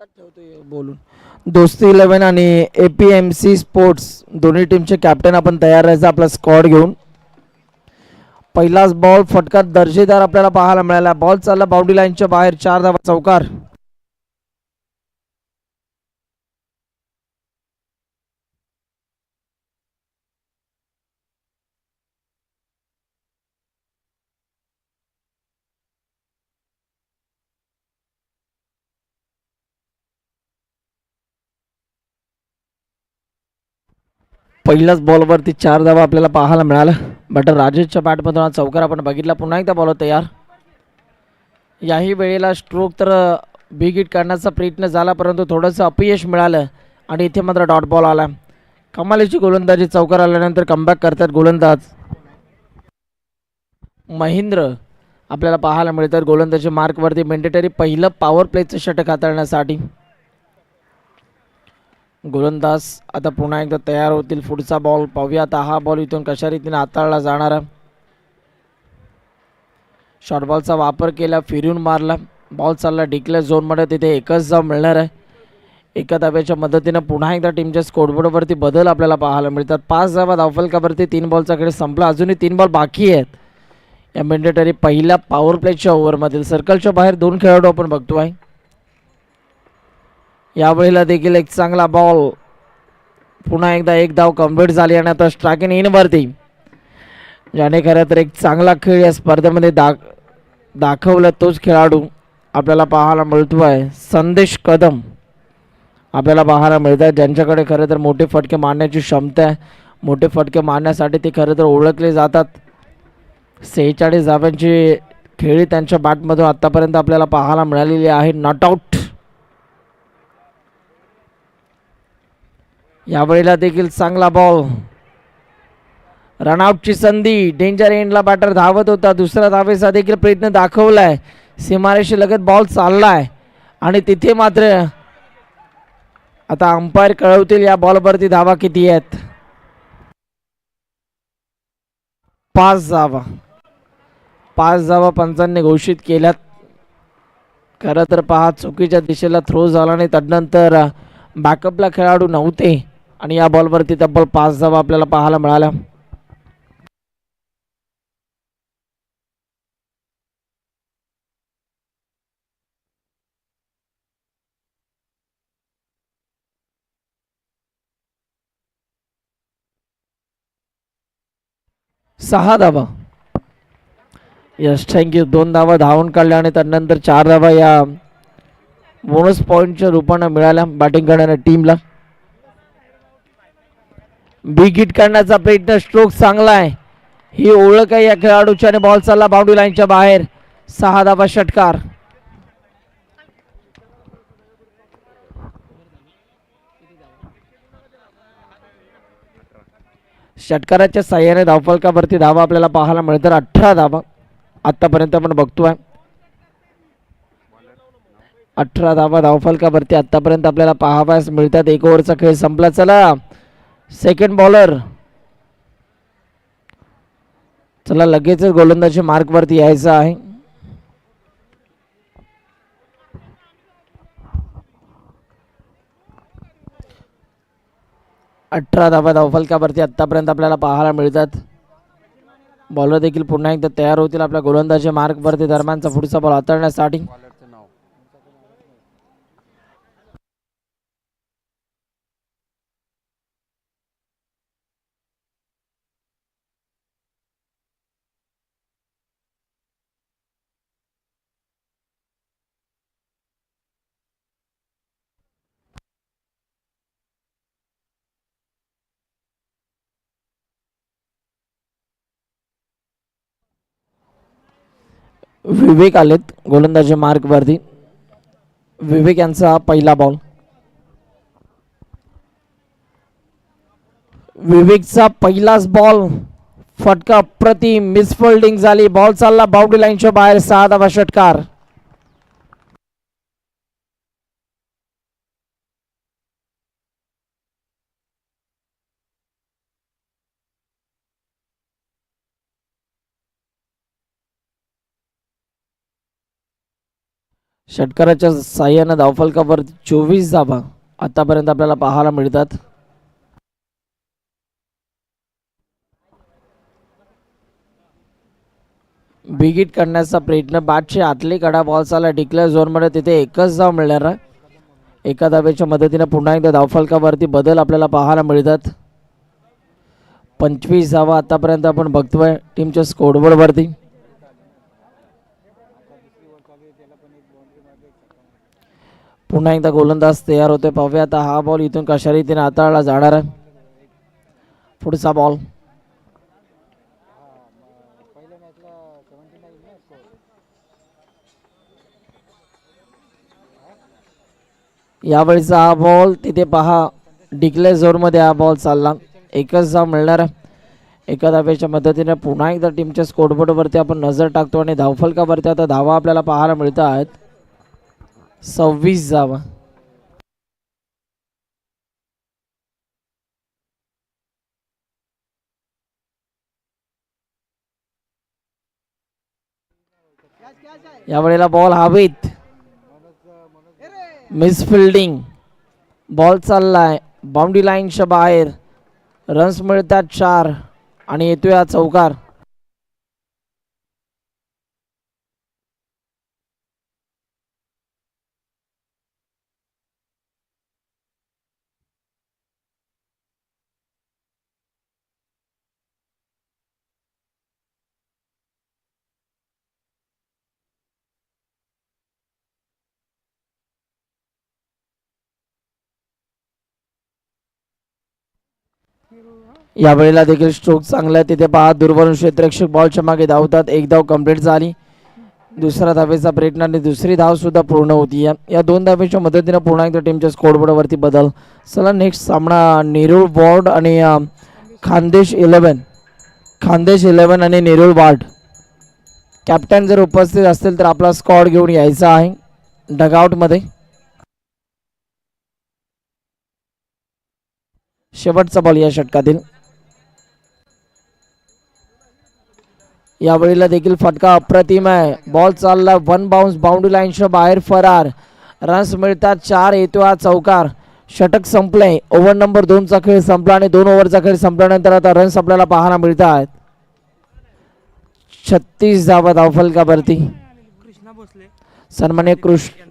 बोलून. दोस्ती इलेव्हन आणि A P M C sports दोन्ही टीमचे कॅप्टन आपण तयार राहायचं आपला स्कॉड घेऊन. पहिलाच बॉल फटका दर्जेदार आपल्याला पाहायला मिळाला. बॉल चालला बाउंड्री लाईनच्या बाहेर. चार धावा चौकार. पहिल्याच बॉलवरती चार धावा आपल्याला पाहायला मिळाला. बट राजेशच्या बॅटमधून हा चौकार आपण बघितला. पुन्हा एकदा बॉल तयार याही वेळेला स्ट्रोक तर बिग हिट काढण्याचा प्रयत्न झाला परंतु थोडंसं अपयश मिळालं आणि इथे मात्र डॉट बॉल आला. कमालीची गोलंदाजी चौकार आल्यानंतर कमबॅक करतात गोलंदाज. महेंद्र आपल्याला पाहायला मिळतात. गोलंदाजी मार्कवरती मेंडेटरी पहिलं पॉवर प्लेचं षटक हाताळण्यासाठी. गोलंदाज आता पुन्हा एकदा तयार होतील. पुढचा बॉल पाहूया आता हा बॉल इथून कशा रीतीने हाताळला जाणार? शॉर्टबॉलचा वापर केला फिरून मारला. बॉल चालला डिक्लेअर झोनमध्ये तिथे एकच जाव मिळणार आहे. एका धाब्याच्या मदतीनं पुन्हा एकदा टीमच्या स्कोरबोर्डवरती बदल आपल्याला पाहायला मिळतात. पाच धावा धावफलकावरती तीन बॉलचा खेळ संपला. अजूनही तीन बॉल बाकी आहेत. या मेंडेटरी पहिल्या पॉवर प्लेच्या ओव्हरमधील सर्कलच्या बाहेर दोन खेळाडू आपण बघतो आहे. यावेळेला देखील एक चांगला बॉल पुन्हा एकदा एक धाव कंप्लीट झाली आणि आता स्ट्राकिन इन इनवरती ज्याने खरं तर एक चांगला खेळ या स्पर्धेमध्ये दाख दाखवला तोच खेळाडू आपल्याला पाहायला मिळतो आहे. संदेश कदम आपल्याला पाहायला मिळत आहे. ज्यांच्याकडे खरं तर मोठे फटके मारण्याची क्षमता आहे. मोठे फटके मारण्यासाठी ते खरं तर ओळखले जातात. सेहेचाळीस धाव्यांची खेळी त्यांच्या बॅटमधून आत्तापर्यंत आपल्याला पाहायला मिळालेली आहे. नॉट आऊट यावेळेला देखील चांगला बॉल रनआउटची संधी डेंजर एंडला बॅटर धावत होता. दुसऱ्या धावेचा देखील प्रयत्न दाखवलाय. सीमारेशी लगत बॉल चाललाय. आणि तिथे मात्र आता अंपायर कळवतील या बॉलवरती धावा किती आहेत. पाच धावा. पाच धावा पंचांनी घोषित केल्यात. खरं तर पहा चुकीच्या दिशेला थ्रो झाला आणि त्यानंतर बॅकअपला खेळाडू नव्हते. आणि या बॉलवरती तब्बल पाच धावा आपल्याला पाहायला मिळाल्या सहा धावा. यश थँक्यू दोन धावा धावून काढल्या आणि त्यानंतर चार धावा या बोनस पॉईंटच्या रूपानं मिळाल्या बॅटिंग करणाऱ्या टीमला बिग हिट करण्याचा प्रयत्न स्ट्रोक चांगला आहे. ही ओळख आहे या खेळाडूच्या आणि बॉल चालला बाउंड्री लाईनच्या बाहेर. सहा धावा षटकार. षटकाराच्या साह्याने धावफलकावरती धावा आपल्याला पाहायला मिळतात. अठरा धावा. आत्तापर्यंत आपण बघतोय. अठरा धावा धावफलकावरती आत्तापर्यंत आपल्याला पाहावयास मिळतात. एक ओव्हरचा खेळ संपला. चला. सेकंड बॉलर चला लगेचच गोलंदाजी मार्कवरती यायचं आहे. अठरा धावा धावफलकावरती आत्तापर्यंत आपल्याला पाहायला मिळतात. बॉलर देखील पुन्हा एकदा तयार होतील आपल्या गोलंदाजी मार्कवरती दरम्यानचा पुढचा बॉल हाताळण्यासाठी. विवेक आलेत गोलंदाजी मार्कवरती विवेक यांचा पहिला बॉल विवेकचा पहिलाच बॉल फटका प्रति मिसफोल्डिंग झाली. बॉल चालला बाउंड्री लाईनच्या बाहेर. सहा धावा षटकार. षटकाराच्या साह्यानं धावफलकावर चोवीस धावा आतापर्यंत आपल्याला पाहायला मिळतात. बिगिट करण्याचा प्रयत्न बॅटची आतली कडा बॉल डिक्लेअर झोनमध्ये तिथे एकच धाव मिळणार आहे. एका धावेच्या मदतीने पुन्हा एकदा धावफलकावरती बदल आपल्याला पाहायला मिळतात. पंचवीस धावा आतापर्यंत आपण बघतोय टीमच्या स्कोरबोर्डवरती पुन्हा एकदा गोलंदाज तयार होते पाहूया आता हा बॉल इथून कशा रीतीने हाताळला जाणार आहे. पुढचा बॉल यावेळीचा हा बॉल तिथे पहा. डिक्लेअर झोनमध्ये हा बॉल चालला. एकच धाव मिळणार आहे. एका धावेच्या मदतीने पुन्हा एकदा टीमच्या स्कोरबोर्डवरती आपण नजर टाकतो आणि धावफलकावरती आता धावा आपल्याला पाहायला मिळत आहेत सव्वीस जावा. यावेळेला बॉल हवेत. मिस फिल्डिंग बॉल चाललाय बाउंड्री लाईनच्या बाहेर. रन्स मिळतात चार. आणि येतोय हा चौकार. यावेळेला देखील स्ट्रोक चांगला आहे. तिथे पहा दुर्वरून क्षेत्ररक्षक बॉलच्या मागे धावतात. एक धाव कंप्लीट झाली. दुसरा धावेचा प्रयत्न आणि दुसरी धाव सुद्धा पूर्ण होती. या या दोन धावेच्या मदतीने पुन्हा एकदा टीमच्या स्कोरबोर्डवरती बदल. चला नेक्स्ट सामना. नेरूळ वॉर्ड आणि खानदेश इलेवन खानदेश इलेवन आणि नेरूळ वार्ड कॅप्टन जर उपस्थित असतील तर आपला स्कॉड घेऊन यायचा आहे. डगआउटमध्ये शेवटचा बॉल या षटकातील. यावेळीला देखील फटका अप्रतिम आहे. बॉल चालला. वन बाउन्स बाउंड्री लाईनच्या बाहेर फरार. रन्स मिळतात. चार येतो हा चौकार. षटक संपलंय. ओव्हर नंबर दोनचा खेळ संपला आणि दोन ओव्हरचा खेळ संपल्यानंतर आता रन्स आपल्याला पाहायला मिळतात. छत्तीस धावा धावफलकावरती कृष्णा भोसले सन्मान्य कृष्ण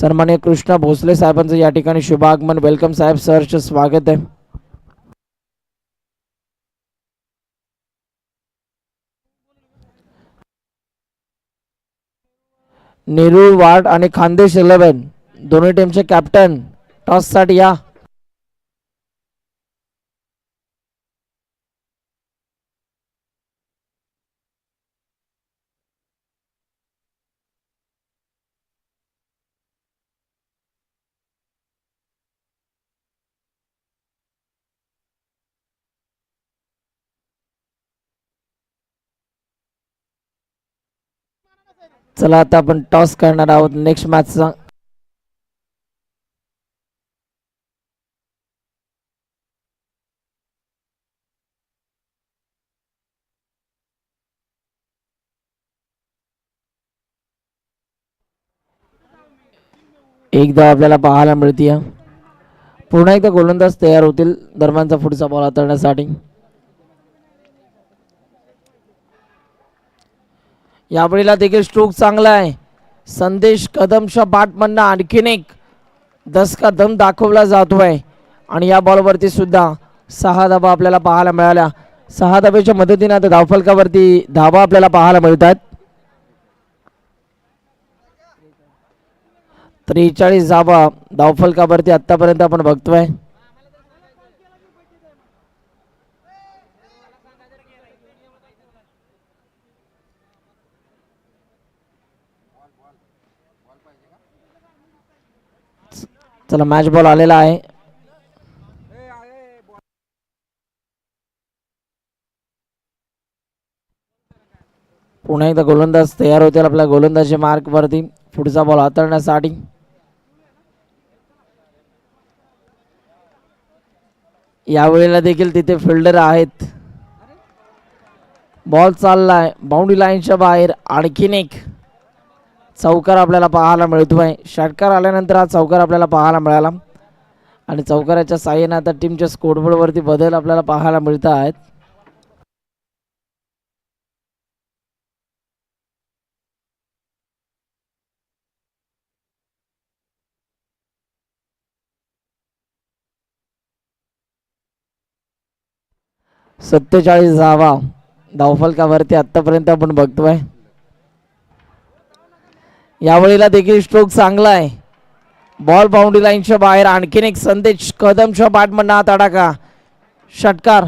सन्मान्य कृष्णा भोसले साहेबांचं या ठिकाणी शुभागमन. वेलकम साहेब. सरचं स्वागत आहे. नेरूळ वार्ड आणि खानदेश इलेव्हन. दोन्ही टीमचे कॅप्टन टॉससाठी या. चला आता आपण टॉस करणार आहोत. नेक्स्ट मॅचचा एकदा आपल्याला पाहायला मिळते पुन्हा एकदा गोलंदाज तयार होतील दरम्यानचा पुढचा बॉल हाताळण्यासाठी. यावेळेला देखील स्ट्रोक चांगला आहे. संदेश कदमच्या बाटमधनं आणखीन एक दसका दम दाखवला जातोय. आणि या बॉलवरती सुद्धा सहा धाबा आपल्याला पाहायला मिळाल्या. सहा धाब्याच्या मदतीने आता धावफलकावरती धाबा आपल्याला पाहायला मिळतात. त्रेचाळीस धाबा धावफलकावरती आतापर्यंत आपण बघतोय. चला मॅच बॉल आलेला आहे. पुन्हा एकदा गोलंदाज तयार होतील आपल्या गोलंदाजी मार्क वरती. पुढचा बॉल हाताळण्यासाठी. यावेळेला देखील तिथे फिल्डर आहेत. बॉल चाललाय. बाउंड्री लाईनच्या बाहेर आणखीन एक. चौकार आपल्याला पाहायला मिळतो आहे. षटकार आल्यानंतर हा चौकार आपल्याला पाहायला मिळाला. आणि चौकाराच्या साह्याने आता टीमच्या स्कोरबोर्डवरती बदल आपल्याला पाहायला मिळत आहेत. सत्तेचाळीस धावा धावफलकावरती आत्तापर्यंत आपण बघतोय. यावेळेला देखील स्ट्रोक चांगला आहे. बॉल बाउंड्री लाईनच्या बाहेर आणखीन एक संदेश कदमच्या बॅटमधनं हा अडाका. षटकार.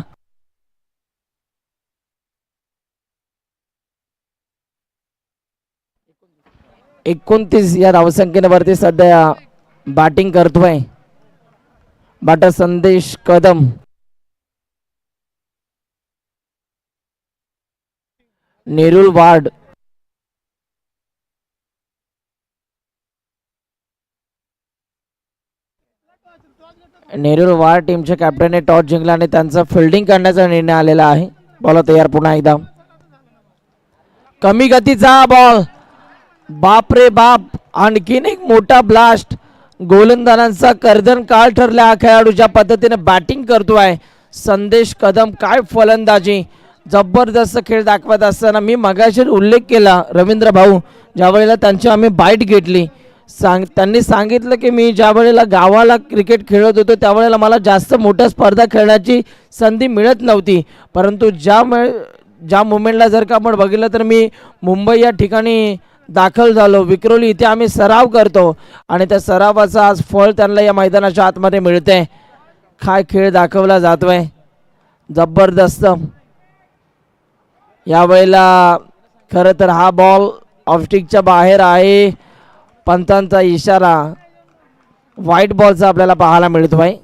एकोणतीस या धावसंख्येवरती सध्या बॅटिंग करतोय. बाटा संदेश कदम. नेरुल वार्ड. नेहरूर वार टीमच्या कॅप्टनने टॉस जिंकला आणि त्यांचा फिल्डिंग करण्याचा निर्णय आलेला आहे. बॉल तयार पुन्हा एकदा. कमी गतीचा बॉल बाप रे बाप. आणखीन एक मोठा ब्लास्ट गोलंदाजांचा कर्दन काळ ठरला. हा खेळाडू ज्या पद्धतीने बॅटिंग करतोय संदेश कदम काय फलंदाजी. जबरदस्त खेळ दाखवत असताना मी मगाशी उल्लेख केला रवींद्र भाऊ. ज्या वेळेला त्यांची आम्ही बाईट घेतली. सांग त्यांनी सांगितलं की मी ज्या वेळेला गावाला क्रिकेट खेळत होतो त्यावेळेला मला जास्त मोठ्या स्पर्धा खेळण्याची संधी मिळत नव्हती. परंतु ज्या ज्या मुमेंटला जर का आपण बघितलं तर मी मुंबई या ठिकाणी दाखल झालो. विक्रोली इथे आम्ही सराव करतो आणि त्या सरावाचं आज फळ त्यांना या मैदानाच्या आतमध्ये मिळते काय खेळ दाखवला जातोय? जबरदस्त. यावेळेला खरं तर हा बॉल ऑफस्टिकच्या बाहेर आहे. पंतांचा इशारा व्हाईट बॉलचा आपल्याला पाहायला मिळतो आहे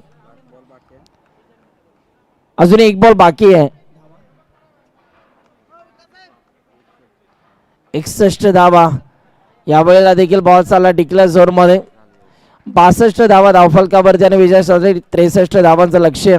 अजून एक बॉल बाकी आहे. एकसष्ट धावा. यावेळेला देखील बॉल चालला डिक्लेअर झोनमध्ये बासष्ट धावा धावफलकावरती आणि विजय चौधरी त्रेसष्ट धावांचं लक्ष्य.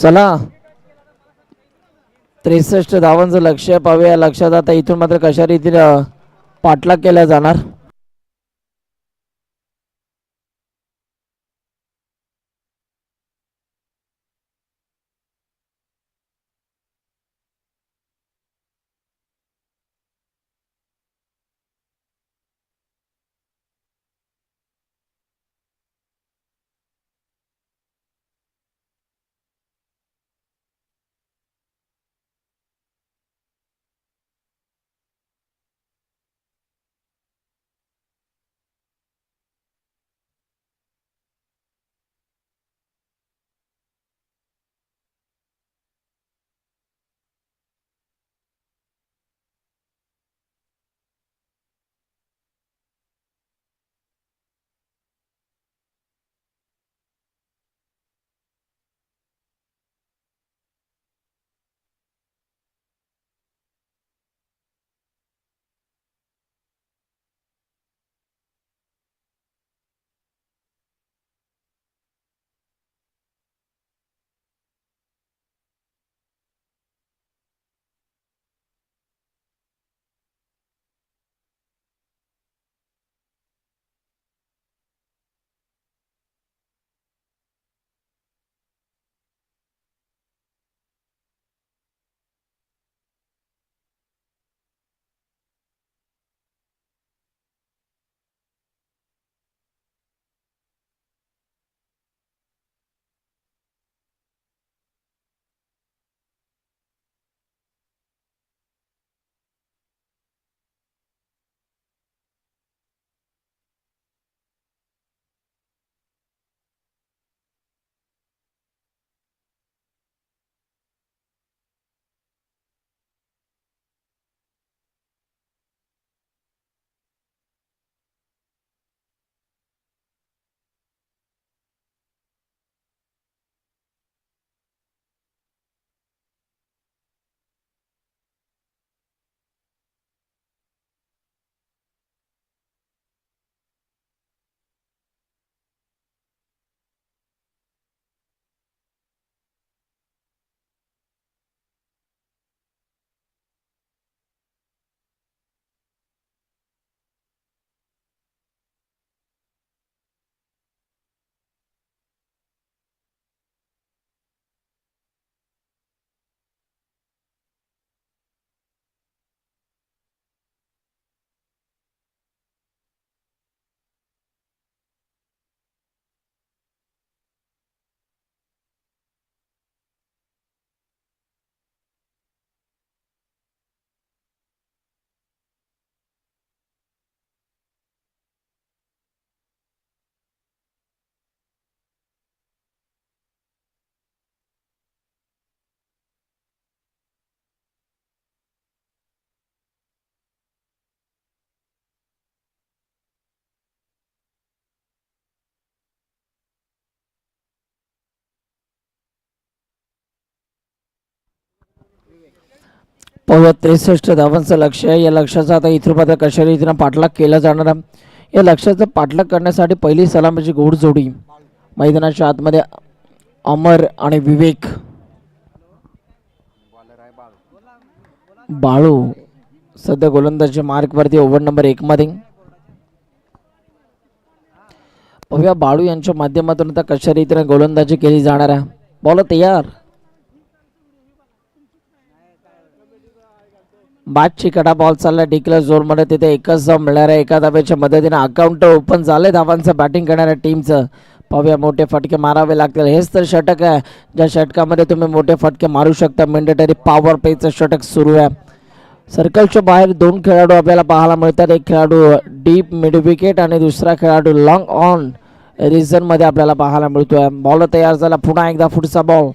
चला. त्रेसष्ट धावांचं लक्ष पाहूया. लक्षात आता इथून मात्र कशा रीतीनं पाठलाग केला जाणार? पाहूया त्रेसष्ट धावांचं लक्ष आहे. या लक्षाचा आता इथून कशा रीतीनं पाठलाग केला जाणार आहे? या लक्षाचा पाठलाग करण्यासाठी पहिली सलामीची म्हणजे घोडजोडी मैदानाच्या आतमध्ये अमर आणि विवेक. बाळू सध्या गोलंदाजी मार्कवरती ओव्हर नंबर एकमध्ये भव्या पाहूया बाळू यांच्या माध्यमातून आता कशा रीतीनं गोलंदाजी केली जाणार आहे? बॉल तयार. बाद चिकटा बॉल चालला. डिक्लेअर झोनमध्ये तिथे एकच धाव मिळणार आहे. एका धाब्याच्या मदतीने अकाउंट ओपन झाले धावांचं बॅटिंग करणाऱ्या टीमचं पाहूया मोठे फटके मारावे लागतील. हेच तर षटक आहे. ज्या षटकामध्ये तुम्ही मोठे फटके मारू शकता मेंडेटरी पॉवर पेचं षटक सुरू आहे. सर्कलच्या बाहेर दोन खेळाडू आपल्याला पाहायला मिळतात. एक खेळाडू डीप मिड विकेट आणि दुसरा खेळाडू लॉंग ऑन रिझनमध्ये आपल्याला पाहायला मिळतो आहे बॉल तयार झाला. पुन्हा एकदा पुढचा बॉल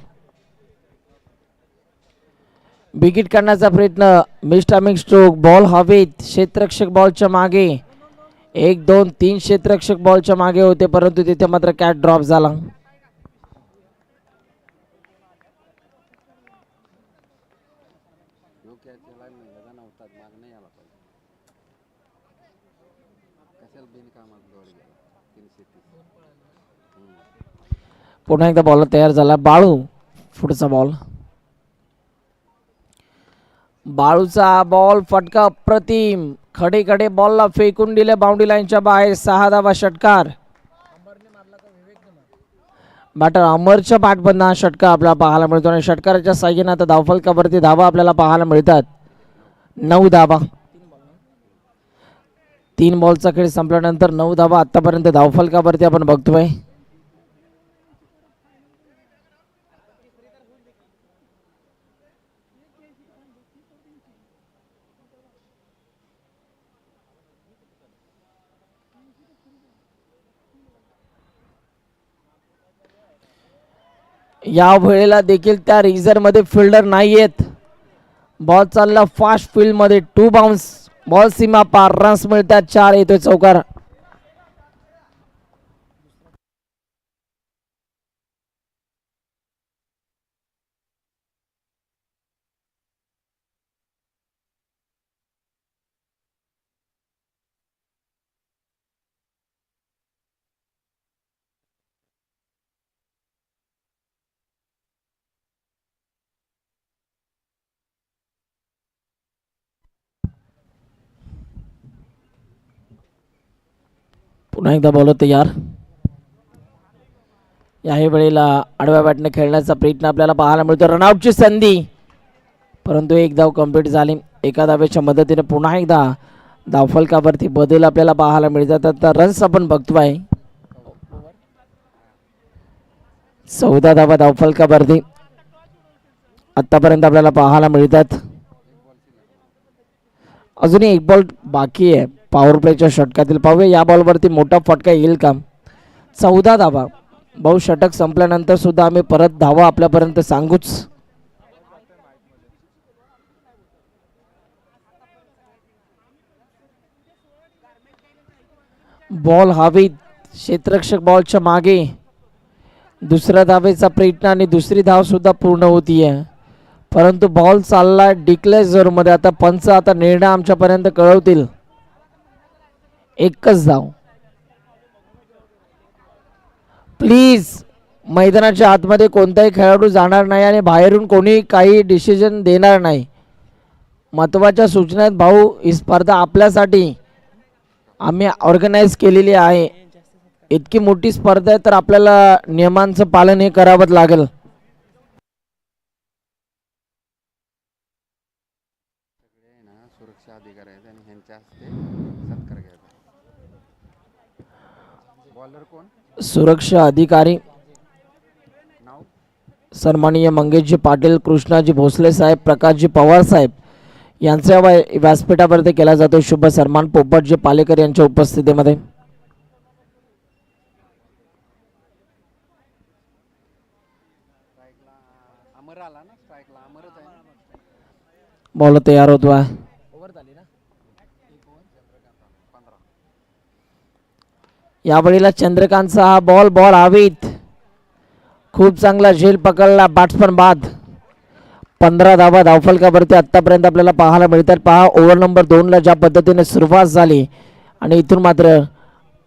विकेट काढण्याचा प्रयत्न. मिस्टामिक स्ट्रोक बॉल हवेत. क्षेत्ररक्षक बॉलच्या मागे. एक दोन तीन क्षेत्ररक्षक बॉलच्या मागे होते परंतु तिथे मात्र कॅट ड्रॉप झाला. पुन्हा एकदा बॉल तयार झाला. बाळू पुढचा बॉल बाळूचा बॉल फटका अप्रतिम. खडे खडे बॉलला फेकून दिले बाउंड्री लाईनच्या बाहेर. सहा धावा षटकार. बॅटर अमरच्या पाठबंधा षटकार आपल्याला पाहायला मिळतो आणि षटकाराच्या साह्याने आता धावफलकावरती धावा आपल्याला पाहायला मिळतात. नऊ धावा. तीन बॉलचा खेळ संपल्यानंतर नऊ धावा आतापर्यंत धावफलकावरती आपण बघतोय. या वेळेला देखील त्या रिझरमध्ये फिल्डर नाही आहेत बॉल चालला फास्ट फील्डमध्ये टू बाउन्स बॉल सीमा पार. रन्स मिळतात. चार येतोय चौकार पुन्हा एकदा बॉल तयार याही वेळेला आडव्या बॅटने खेळण्याचा प्रयत्न आपल्याला पाहायला मिळतो. रनआउटची संधी. परंतु एक धाव कंप्लीट झाली. एका धावेच्या मदतीने पुन्हा एकदा धावफलकावरती बदल आपल्याला पाहायला मिळतात. आता रन्स आपण बघतोय. चौदा धावा धावफलकावरती आतापर्यंत आपल्याला पाहायला मिळतात. अजूनही एक बॉल बाकी आहे. पॉवर प्लेच्या षटकातील पाहूया. या बॉलवरती मोठा फटका येईल का? चौदा धावा. भाऊ षटक संपल्यानंतर सुद्धा आम्ही परत धावा आपल्यापर्यंत सांगूच. बॉल हवेत. क्षेत्ररक्षक बॉलच्या मागे. दुसऱ्या धावेचा प्रयत्न आणि दुसरी धाव सुद्धा पूर्ण होतीये. परंतु बॉल चालला डिक्लेअरमध्ये. आता पंच आता निर्णय आमच्यापर्यंत कळवतील. एकच धाव. प्लीज मैदानाच्या आतमध्ये कोणताही खेळाडू जाणार नाही आणि बाहेरून कोणी काही डिसिजन देणार नाही. महत्त्वाच्या सूचना आहेत भाऊ. ही स्पर्धा आपल्यासाठी आम्ही ऑर्गनाईज केलेली आहे. इतकी मोठी स्पर्धा आहे तर आपल्याला नियमांचं पालन हे करावंच लागेल सगळे आहे ना सुरक्षा अधिकारी आहेत आणि ह्यांच्या हस्ते सत्कार घ्यायचा बॉलर कोण सुरक्षा अधिकारी सन्माननीय मंगेशजी पाटील कृष्णाजी भोसले साहेब प्रकाशजी पवार साहेब यांच्या व्या- व्यासपीठावरती केला जातो शुभ सन्मान. पोपटजी पालेकर यांच्या उपस्थितीमध्ये. बॉल तयार होतो आहे पंधरा यावेळेला चंद्रकांतचा हा बॉल बॉल हवीत. खूप चांगला झेल पकडला बॅट्समन बाद. पंधरा धावा धावफलकावरती आत्तापर्यंत आपल्याला पाहायला मिळतात. पहा ओव्हर नंबर दोनला ज्या पद्धतीने सुरुवात झाली आणि इथून मात्र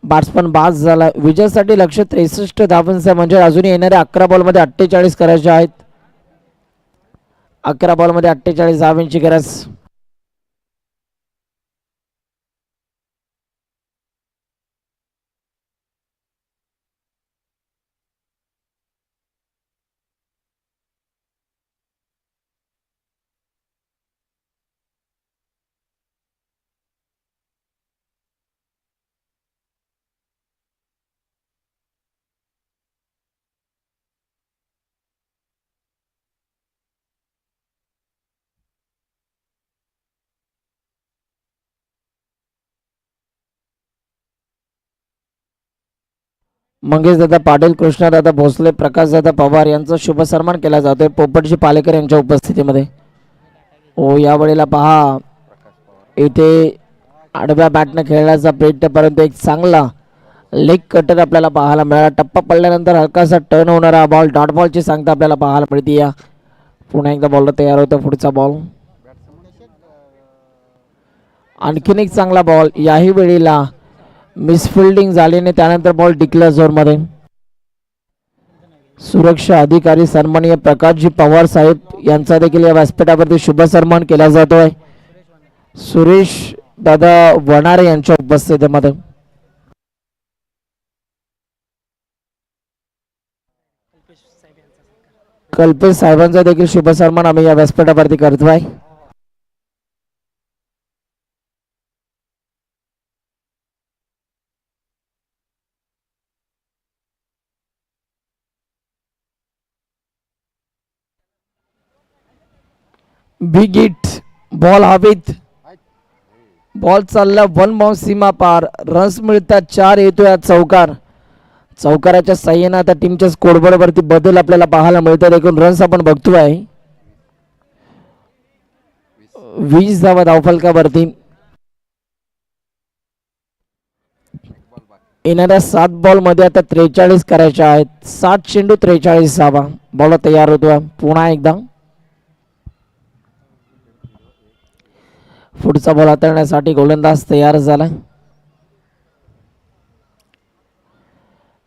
बॅट्समन बाद झाला. विजयासाठी लक्ष त्रेसष्ट धावांचा म्हणजे अजून येणाऱ्या अकरा बॉलमध्ये अठ्ठेचाळीस करायचे आहेत. अकरा बॉलमध्ये अठ्ठेचाळीस धावांची गरज. मंगेश दादा पाटील कृष्णदादा भोसले प्रकाश दादा पवार यांचा शुभ सन्मान केला जातोय पोपटजी पालेकर यांच्या उपस्थितीमध्ये. ओ यावेळेला पहा इथे आडव्या बॅटनं खेळण्याचा प्रयत्न परंतु एक चांगला लेग कटर आपल्याला पाहायला मिळाला. टप्पा पडल्यानंतर हलकासा टर्न होणारा बॉल डॉट बॉलची सांगता आपल्याला पाहायला मिळते. या पुन्हा एकदा बॉलला तयार होतं पुढचा बॉल आणखीन एक चांगला बॉल याही वेळेला मिसफिल्डिंग झाल्याने त्यानंतर बॉल डिक्लेअर झोनमध्ये सुरक्षा अधिकारी सन्माननीय प्रकाशजी पवार साहेब यांचा देखील या व्यासपीठावरती शुभ सन्मान केला जातोय. सुरेश दादा वनारे यांच्या उपस्थितीमध्ये. कल्पेश साहेबांचा देखील शुभ सन्मान आम्ही या व्यासपीठावरती करतोय. बिग हिट बॉल हवेत बॉल चालला वन बाउंड सीमा पार. रन्स मिळतात चार येतो या चौकार. चौकाराच्या साह्यानं आता टीमच्या स्कोरबोर्डवरती बदल आपल्याला पाहायला मिळतात. एकूण रन्स आपण बघतोय वीस धावा धावफलकावरती. येणाऱ्या सात बॉलमध्ये आता त्रेचाळीस करायच्या आहेत. सात चेंडू त्रेचाळीस धावा. बॉल तयार होतोय. पुन्हा एकदा. पुढचा बॉल हाताळण्यासाठी गोलंदाज तयार झाला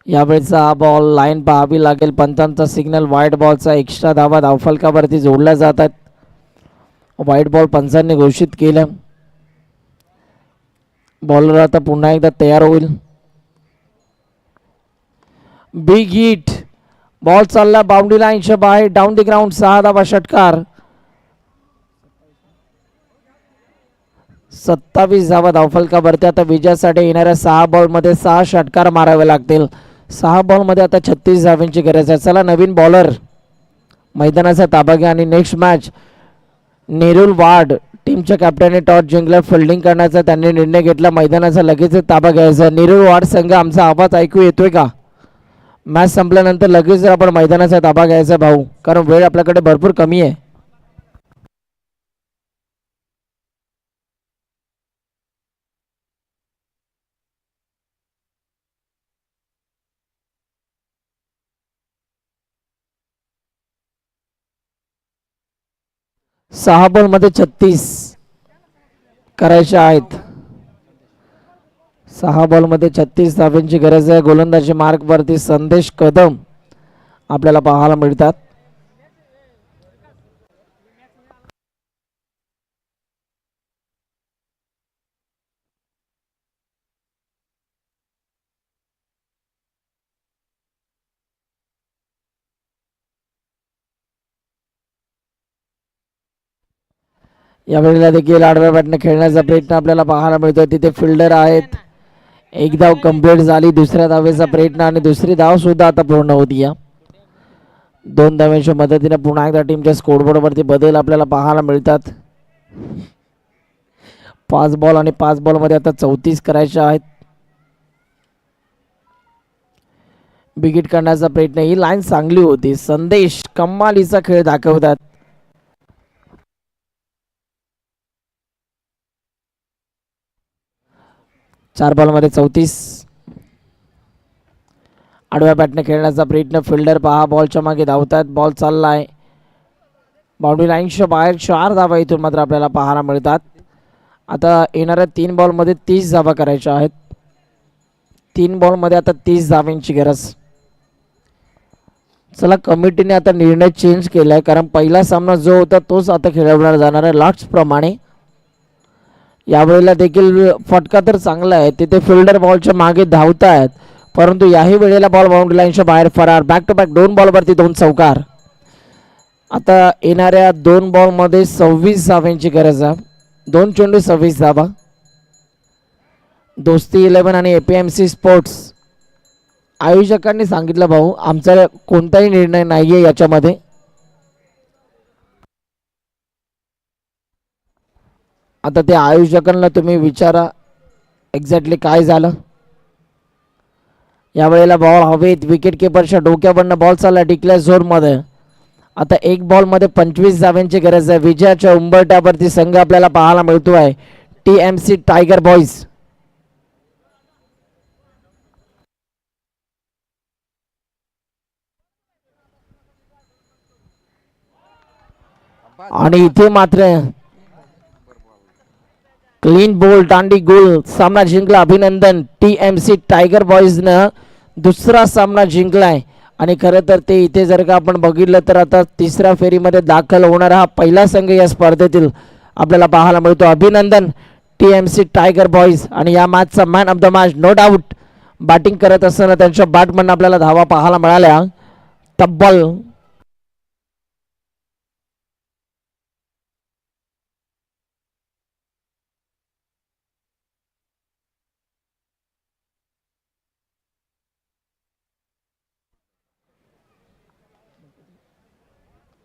यावेळेचा हा बॉल लाईन पाहावी लागेल. पंतांचा सिग्नल व्हाईट बॉलचा एक्स्ट्रा धावा धावफलकावरती जोडल्या जातात व्हाईट बॉल पंचांनी घोषित केलं. बॉलर आता पुन्हा एकदा तयार होईल. बिग हिट बॉल चालला बाउंड्री लाईनच्या बाहेर. डाऊन दी ग्राउंड सहा धावा षटकार. सत्तावीस धावा धावफलकावरती आता विजयासाठी येणाऱ्या सहा बॉलमध्ये सहा षटकार मारावे लागतील. सहा बॉलमध्ये आता छत्तीस धाव्यांची गरज आहे. चला नवीन बॉलर मैदानाचा ताबा घ्या आणि नेक्स्ट मॅच नेरुल वाड टीमच्या कॅप्टनने टॉस जिंकला फिल्डिंग करण्याचा त्यांनी निर्णय घेतला मैदानाचा लगेच ताबा घ्यायचा. नेरुल वाड संघ आमचा आवाज ऐकू येतोय का? मॅच संपल्यानंतर लगेच जर आपण मैदानाचा ताबा घ्यायचा भाऊ कारण वेळ आपल्याकडे भरपूर कमी आहे. सहा बॉलमध्ये छत्तीस करायचे आहेत. सहा बॉलमध्ये छत्तीस धाब्यांची गरज आहे. गोलंदाजी मार्गवरती संदेश कदम आपल्याला पाहायला मिळतात. यावेळेला देखील आडव्या बॅटने खेळण्याचा प्रयत्न आपल्याला पाहायला मिळतोय. तिथे फिल्डर आहेत. एक धाव कंप्लीट झाली दुसऱ्या धावेचा प्रयत्न आणि दुसरी धाव सुद्धा आता पूर्ण होती या. दोन धाव्यांच्या मदतीने पुन्हा एकदा टीमच्या स्कोरबोर्डवरती बदल आपल्याला पाहायला मिळतात. पाच बॉल आणि पाच बॉलमध्ये आता चौतीस करायचे आहेत. बिगिट करण्याचा प्रयत्न ही लाईन चांगली होती. संदेश कमालीचा खेळ दाखवतात. चार बॉलमध्ये चौतीस. आडव्या बॅटने खेळण्याचा प्रयत्न. फिल्डर पहा बॉलच्या मागे धावतायत बॉल चालला आहे बाउंड्री लाईनच्या बाहेर चार धावा इथून मात्र आपल्याला पाहायला मिळतात. आता येणाऱ्या तीन बॉलमध्ये तीस धावा करायच्या आहेत. तीन बॉलमध्ये आता तीस धावांची गरज. चला कमिटीने आता निर्णय चेंज केला आहे कारण पहिला सामना जो होता तोच आता खेळवला जाणार आहे. लाट्स प्रमाणे यावेळेला देखील फटका तर चांगला आहे. तिथे फिल्डर बॉलच्या मागे धावत आहेत परंतु याही वेळेला बॉल बाउंड्री लाईनच्या बाहेर फरार. बॅक टू बॅक दोन बॉलवरती दोन चौकार. आता येणाऱ्या दोन बॉलमध्ये सव्वीस धाव्यांची गरज आहे. दोन चेंडू सव्वीस धावा. दोस्ती इलेव्हन आणि A P M C sports आयोजकांनी सांगितलं भाऊ आमचा कोणताही निर्णय नाही आहे याच्यामध्ये. आता ते आयोजकांना तुम्ही विचारा एक्झॅक्टली काय झालं. यावेळेला बॉल हवेत विकेट किपरच्या डोक्यावरनं बॉल चालला डिक्लेअर झोनमध्ये आता एक बॉलमध्ये पंचवीस धाव्यांची गरज आहे. विजयाच्या उंबरट्यावरती संघ आपल्याला पाहायला मिळतो आहे. T M C tiger boys आणि इथे मात्र क्लीन बोल दांडी गोल सामना जिंकला अभिनंदन टी एम सी टायगर बॉईजनं दुसरा सामना जिंकलाय. आणि खरं तर ते इथे जर का आपण बघितलं तर आता तिसऱ्या फेरीमध्ये दाखल होणारा हा पहिला संघ या स्पर्धेतील आपल्याला पाहायला मिळतो. अभिनंदन T M C tiger boys आणि या मॅचचा man of the match no doubt batting करत असताना त्यांच्या बॅटमधनं आपल्याला धावा पाहायला मिळाल्या. तब्बल